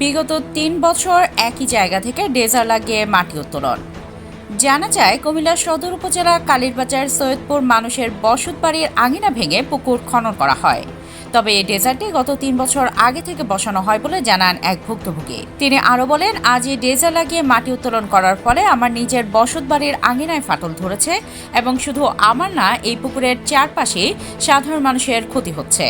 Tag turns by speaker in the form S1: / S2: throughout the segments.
S1: বিগত তিন বছর একই জায়গা থেকে ডেজার লাগিয়ে মাটি উত্তোলন। জানা যায়, কুমিল্লা সদর উপজেলা কালীরবাজার সৈয়দপুর মানুষের বসত বাড়ির আঙিনা ভেঙে পুকুর খনন করা হয়। তবে এই ডেজার্টটি গত তিন বছর আগে থেকে বসানো হয় বলে জানান এক ভুক্তভোগী। তিনি আরও বলেন, আজ এই ডেজার লাগিয়ে মাটি উত্তোলন করার ফলে আমার নিজের বসত বাড়ির আঙিনায় ফাটল ধরেছে এবং শুধু আমার না, এই পুকুরের চারপাশে সাধারণ মানুষের ক্ষতি হচ্ছে।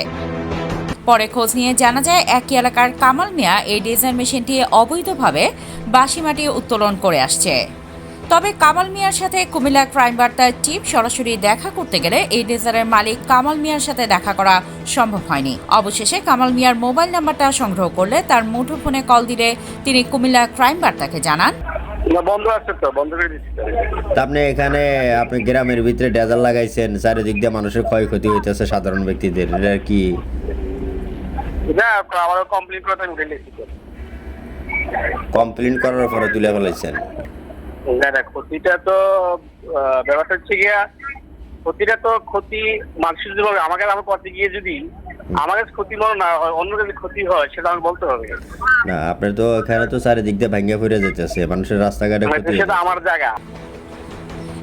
S1: পরে খোঁজ নিয়ে জানা যায় একই এলাকার কামাল মিয়া এই ডেজার মেশিনটি অবৈধভাবে বাসি মাটি উত্তোলন করে আসছে। তবে কামাল মিয়ার সাথে কুমিল্লা ক্রাইম বার্তার টিম সরাসরি দেখা করতে গেলে এই ডেজারের মালিক কামাল মিয়ার সাথে দেখা করা সম্ভব হয়নি। অবশেষে কামাল মিয়ার মোবাইল নাম্বারটা সংগ্রহ করলে তার মুঠোফোনে কল দিলে তিনি কুমিল্লা ক্রাইম বার্তাকে জানান।
S2: বন্ধ আছে তো বন্ধ করে দিচ্ছি। তো।
S3: তা আপনি এখানে আপনি গ্রামের ভিতরে ডেজাল লাগাইছেন চারিদিক দিয়ে মানুষের ক্ষয়ক্ষতি হইতেছে সাধারণ ব্যক্তিদের এটা কি
S2: না আমার কমপ্লিট করতে আমি উঠে
S3: কমপ্লেন করার পরে তুলে ফেলাইছেন?
S2: না না ক্ষতিটা তো ব্যাপারটা হচ্ছে গিয়া ক্ষতিটা তো ক্ষতি মানুষের যদি হবে আমাকে আমার পথে গিয়ে যদি আমার কাছে ক্ষতি মনে না হয় অন্য কাছে ক্ষতি হয় সেটা আমাকে বলতে হবে।
S3: না আপনার তো এখানে তো চারিদিক দিয়ে ভাঙ্গা ফিরে যেতেছে মানুষের রাস্তাঘাটে
S2: মানে
S3: ক্ষতি
S2: সেটা আমার জায়গা।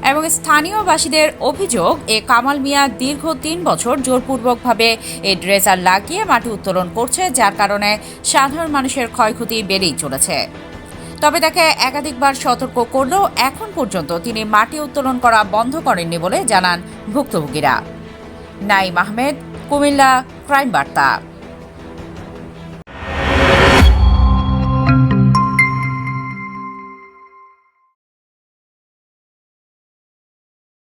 S1: এবং স্থানীয় বাসীদের অভিযোগ, এ কামাল মিয়া দীর্ঘ তিন বছর জোরপূর্বকভাবে এই ড্রেজার লাগিয়ে মাটি উত্তোলন করছে, যার কারণে সাধারণ মানুষের ক্ষয়ক্ষতি বেড়েই চলেছে। তবে তাকে একাধিকবার সতর্ক করলেও এখন পর্যন্ত তিনি মাটি উত্তোলন করা বন্ধ করেননি বলে জানান ভুক্তভোগীরা। নাইম আহমেদ, কুমিল্লা, ক্রাইম বার্তা।